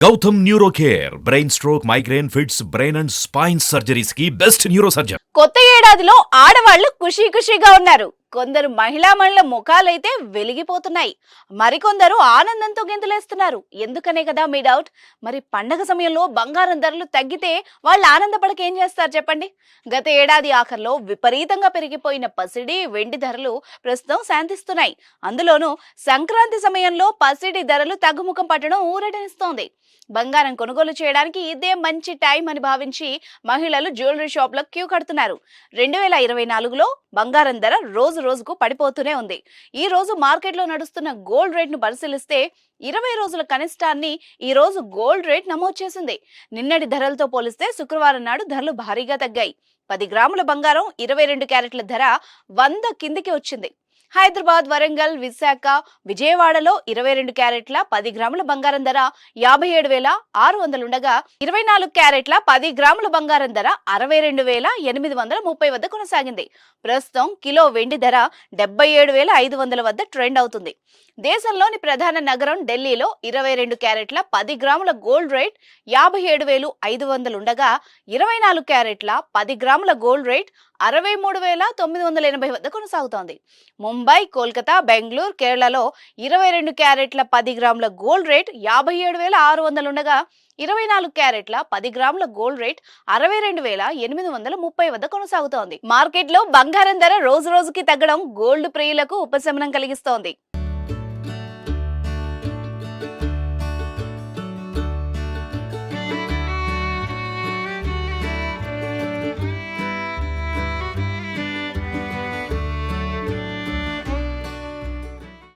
Gautam neuro care brain stroke migraine fits brain and spine surgeries की best neuro surgeon కొత్త ఏడాదిలో ఆడవాళ్ళు ఖుషీ ఖుషీగా ఉన్నారు. కొందరు మహిళా మహిళ ముఖాలైతే వెలిగిపోతున్నాయి. మరికొందరు ఆనందంతో గెంతులేస్తున్నారు. ఎందుకనే కదా మీ డౌట్? మరి పండగ సమయంలో బంగారం ధరలు తగ్గితే వాళ్ళు ఆనందపడక ఏం చేస్తారు చెప్పండి? గత ఏడాది ఆఖర్లో విపరీతంగా పెరిగిపోయిన పసిడి వెండి ధరలు ప్రస్తుతం శాంతిస్తున్నాయి. అందులోనూ సంక్రాంతి సమయంలో పసిడి ధరలు తగ్గుముఖం పట్టడం ఊరటనిస్తోంది. బంగారం కొనుగోలు చేయడానికి ఇదే మంచి టైం అని భావించి మహిళలు జ్యువెలరీ షాప్లో క్యూ కడుతున్నారు. రెండు వేల ఇరవై నాలుగులో బంగారం ధర రోజు రోజుకు పడిపోతూనే ఉంది. ఈ రోజు మార్కెట్లో నడుస్తున్న గోల్డ్ రేట్ను పరిశీలిస్తే ఇరవై రోజుల కనిష్టాన్ని ఈ రోజు గోల్డ్ రేట్ నమోదు చేసింది. నిన్నటి ధరలతో పోలిస్తే శుక్రవారం నాడు ధరలు భారీగా తగ్గాయి. పది గ్రాముల బంగారం ఇరవై రెండు క్యారెట్ల ధర వంద కిందికి వచ్చింది. హైదరాబాద్ వరంగల్ విశాఖ విజయవాడలో ఇరవై రెండు క్యారెట్ల పది గ్రాముల బంగారం ధర యాభై ఏడు వేల ఆరు వందలు ఉండగా ఇరవై నాలుగు క్యారెట్ల పది గ్రాముల బంగారం ధర అరవై రెండు వేల ఎనిమిది వందల ముప్పై వద్ద కొనసాగింది. ప్రస్తుతం కిలో వెండి ధర డెబ్బై ఏడు వేల ఐదు వందల వద్ద ట్రెండ్ అవుతుంది. దేశంలోని ప్రధాన నగరం ఢిల్లీలో ఇరవై రెండు క్యారెట్ల పది గ్రాముల గోల్డ్ రేట్ యాభై ఏడు వేలు ఐదు వందలు ఉండగా ఇరవై నాలుగు క్యారెట్ల పది గ్రాముల గోల్డ్ రేట్ అరవై మూడు వేల తొమ్మిది వందల ఎనభై వద్ద కొనసాగుతోంది. ముంబై కోల్కతా బెంగళూరు కేరళలో ఇరవై రెండు క్యారెట్ల పది గ్రాముల గోల్డ్ రేట్ యాభై ఏడు వేల ఆరు వందలు ఉండగా ఇరవై నాలుగు క్యారెట్ల పది గ్రాముల గోల్డ్ రేట్ అరవై రెండు వేల ఎనిమిది వందల ముప్పై వద్ద కొనసాగుతోంది. మార్కెట్లో బంగారం ధర రోజు రోజుకి తగ్గడం గోల్డ్ ప్రియులకు ఉపశమనం కలిగిస్తోంది.